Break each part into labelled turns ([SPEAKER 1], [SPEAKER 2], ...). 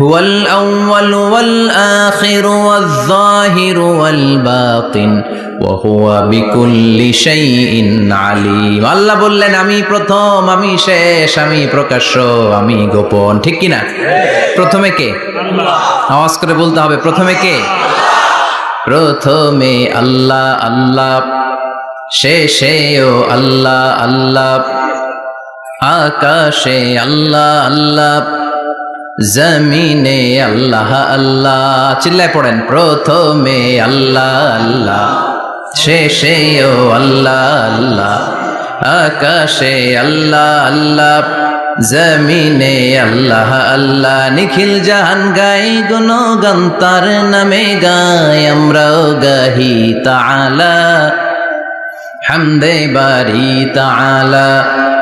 [SPEAKER 1] هو الأول والآخر والظاهر والباطن وهو بكل شيء عليم আল্লাহ বললেন আমি প্রথম আমি শেষ আমি প্রকাশ্য আমি গোপন ঠিক কি না প্রথমে কে আওয়াজ করে বলতে হবে প্রথমে কে প্রথমে আল্লাহ আল্লাহ শেষেও আল্লাহ আল্লাহ আকাশে আল্লাহ আল্লাহ জমিনে আল্লাহ আল্লাহ। চিল্লায় পড়েন, প্রথমে আল্লাহ আল্লাহ শেষেও আল্লাহ আল্লাহ, আকাশে আল্লাহ আল্লাহ, জমিনে আল্লাহ আল্লাহ, নিখিল জাহান গাই গুণ গন্তার নামে গাই, আমরাও গাহি তালা হামদে বারি তালা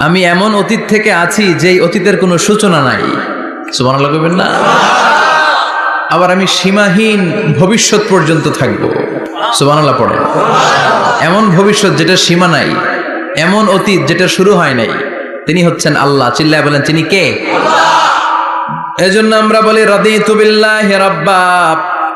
[SPEAKER 1] আমি এমন অতীত থেকে আছি যেই অতীতের কোনো সূচনা নাই। সুবহানাল্লাহ কইবেন না? আবার আমি সীমাহীন ভবিষ্যৎ পর্যন্ত থাকব। সুবহানাল্লাহ পড়ে এমন ভবিষ্যৎ যেটা সীমা নাই এমন অতীত যেটা শুরু হয় নাই তিনি হচ্ছেন আল্লাহ। চিল্লায় বলেন তিনি কে? এজন্য আমরা বলি রাদিতু বিল্লাহি রাব্বা।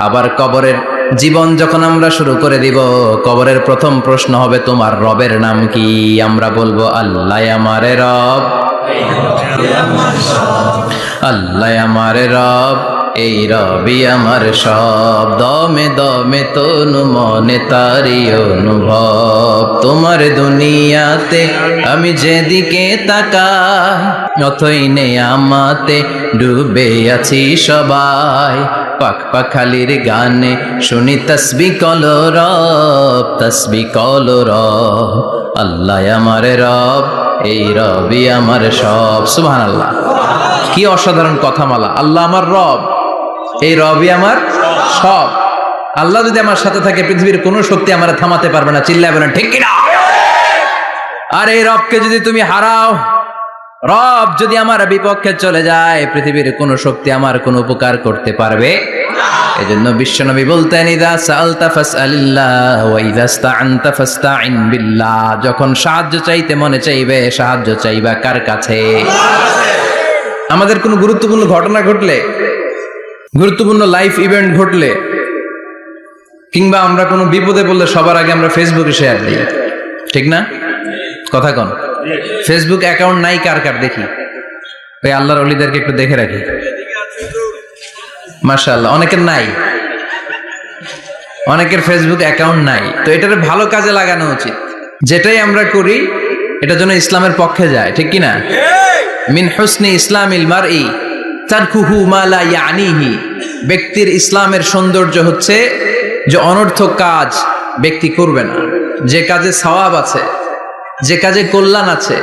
[SPEAKER 1] আবার কবরের জীবন যখন আমরা শুরু করে দিব, কবরের প্রথম প্রশ্ন হবে, তোমার রবের নাম কি? আমরা বলব, আল্লাহ আমারে রব। আল্লাহ আমারে রব। এই রবি আমার সব। দমে দমে তনু মনে তারি অনুভব। তোমার দুনিয়াতে আমি যেদিকে তাকা অথই নে আমাতে ডুবে আছি সবাই। পাক পাখালির গানে শুনি তসবি কল রব, তসবি কল রব। আল্লাহ আমার রব, এই রবি আমার সব। সুবহান আল্লাহ কি অসাধারণ কথামালা। আল্লাহ আমার রব। এই রবি আমার সব। আল্লাহ যদি আমার সাথে থাকে, পৃথিবীর কোনো শক্তি আমার থামাতে পারবে না। চিল্লাবে না ঠিক কিনা? আর এই রবকে যদি তুমি হারাও, রব যদি আমার বিপক্ষে চলে যায়, পৃথিবীর কোনো শক্তি আমার কোনো উপকার করতে পারবে এজন্য বিশ্বনবী বলতেন, ইদা সালতা ফাসআলিল্লাহ ওয়া ইদা ইসতাআনতা যখন সাহায্য চাইতে মনে চাইবে, সাহায্য চাইবা কার কাছে? আমাদের কোনো গুরুত্বপূর্ণ ঘটনা ঘটলে গুরুত্বপূর্ণ লাইফ ইভেন্ট ঘটলে কিংবা আমরা কোনো বিপদে পড়লে সবার আগে আমরা ফেসবুকে শেয়ার দিই। ঠিক না? কথা কন। ফেসবুক অ্যাকাউন্ট নাই কার কার দেখি? ওই আল্লাহর অলিদেরকে একটু দেখে রাখি। মাশাআল্লাহ অনেকের নাই। অনেকের ফেসবুক অ্যাকাউন্ট নাই। তো এটার ভালো কাজে লাগানো উচিত। যেটাই আমরা করি এটা যেন ইসলামের পক্ষে যায় ঠিক কি না মিন হুসনি ইসলামিল মারই তারকুহু মা লা ইয়ানিহি। ব্যক্তির ইসলামের সৌন্দর্য হচ্ছে যে অনর্থক কাজ ব্যক্তি করবে না। যে কাজে সওয়াব আছে, যে কাজে কল্যাণ আছে,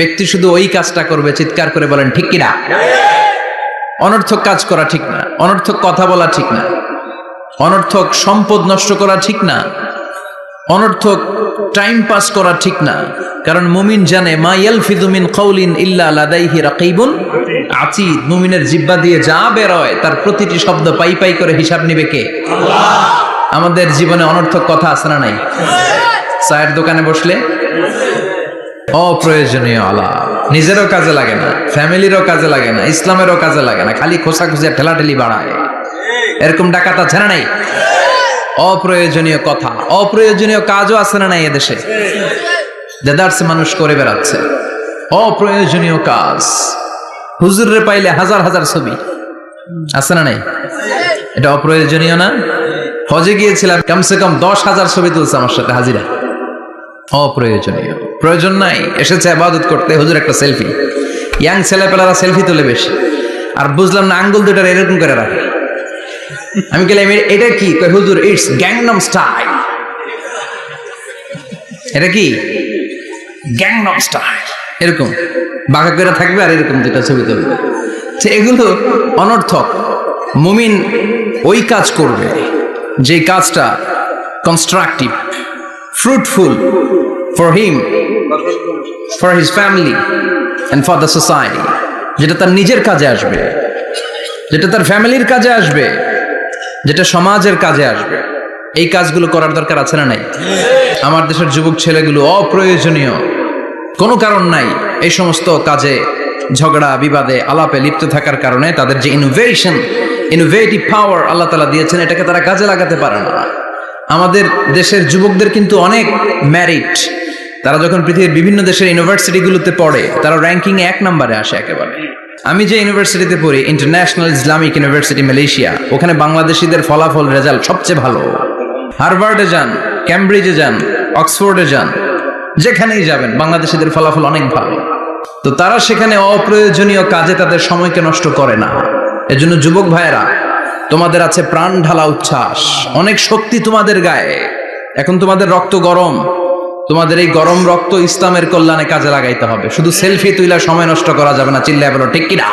[SPEAKER 1] ব্যক্তি শুধু ওই কাজটা করবে, চিৎকার করে বলেন, ঠিক কিনা? অনর্থক কাজ করা ঠিক না, অনর্থক কথা বলা ঠিক না, অনর্থক সম্পদ নষ্ট করা ঠিক না, অনর্থক টাইম পাস করা ঠিক না। কারণ মুমিন জানে, মা ইয়ালফিদু মিন কওলিন ইল্লা লাদাইহি রাকিবুন আতিদ মুমিনের জিব্বা দিয়ে যা বেরোয় তার প্রতিটি শব্দ পাই পাই করে হিসাব নিবে কে? আমাদের জীবনে অনর্থক কথা আছে না নাই? চায়ের দোকানে বসলে? অপ্রয়োজনীয় আলাপ। নিজেরও কাজে লাগে না ফ্যামিলিরও কাজে লাগে না ইসলামেরও কাজে লাগে না খালি খোসা খুঁজে ঠেলাঠেলি বাড়ায়। এরকম ডাকাত আছে না নাই? অপ্রয়োজনীয় কথা অপ্রয়োজনীয় কাজও আছে না নাই এদেশে? দেদারসে মানুষ করে বেড়াচ্ছে। অপ্রয়োজনীয় কাজ। হুজুরে পাইলে হাজার হাজার ছবি। আছে না নাই? এটা অপ্রয়োজনীয় না? হজে গিয়েছিলাম, কমসে কম দশ হাজার ছবি তুলছে আমার সাথে হাজিরা। অপ্রয়োজনীয়। প্রয়োজন নাই, এসেছে আবাদত করতে, হুজুর একটা সেলফি ইয়াং ছেলেপেলারা সেলফি তোলে বেশি। আর বুঝলাম না, আঙ্গুল দুটার এরকম করে রাখে। আমি গেলাম এটা কি? হুজুর ইটস গ্যাংনম স্টাইল এটা কি? গ্যাংনম স্টাইল এরকম। বাঁকা করে থাকবে আর এরকম দুটা ছবি তুলবে। তো এগুলো অনর্থক। মুমিন ওই কাজ করবে যে কাজটা constructive fruitful for him for his family and for the society. যেটা তার নিজের কাজে আসবে, যেটা তার ফ্যামিলির কাজে আসবে, যেটা সমাজের কাজে আসবে। এই কাজগুলো করার দরকার আছে না নাই? আমার দেশের যুবক ছেলেগুলো অপ্রয়োজনীয়। কোনো কারণ নাই। এই সমস্ত কাজে, ঝগড়া, বিবাদে, আলাপে লিপ্ত থাকার কারণে তাদের যে ইনোভেশন ইনোভেটিভ পাওয়ার আল্লাহ তালা দিয়েছেন, এটাকে তারা কাজে লাগাতে পারে না। আমাদের দেশের যুবকদের কিন্তু অনেক ম্যারিট তারা যখন পৃথিবীর বিভিন্ন দেশের ইউনিভার্সিটিগুলোতে পড়ে, তারা র্যাঙ্কিং এক নম্বরে আসে একেবারে। আমি যে ইউনিভার্সিটিতে পড়ি ইন্টারন্যাশনাল ইসলামিক ইউনিভার্সিটি মালয়েশিয়া ওখানে বাংলাদেশিদের ফলাফল রেজাল্ট সবচেয়ে ভালো। হার্ভার্ডে যান ক্যামব্রিজে যান অক্সফোর্ডে যান যেখানেই যাবেন, বাংলাদেশিদের ফলাফল অনেক ভালো। তো তারা সেখানে অপ্রয়োজনীয় কাজে তাদের সময়কে নষ্ট করে না। এজন্য যুবক ভাইয়েরা, তোমাদের আছে প্রাণ ঢালা উচ্ছ্বাস। অনেক শক্তি তোমাদের গায়ে। এখন তোমাদের রক্ত গরম। তোমাদের এই গরম রক্ত ইসলামের কল্যাণে কাজে লাগাইতে হবে। শুধু সেলফি তুইলা সময় নষ্ট করা যাবে না, চিল্লায় বলো, ঠিক কিনা?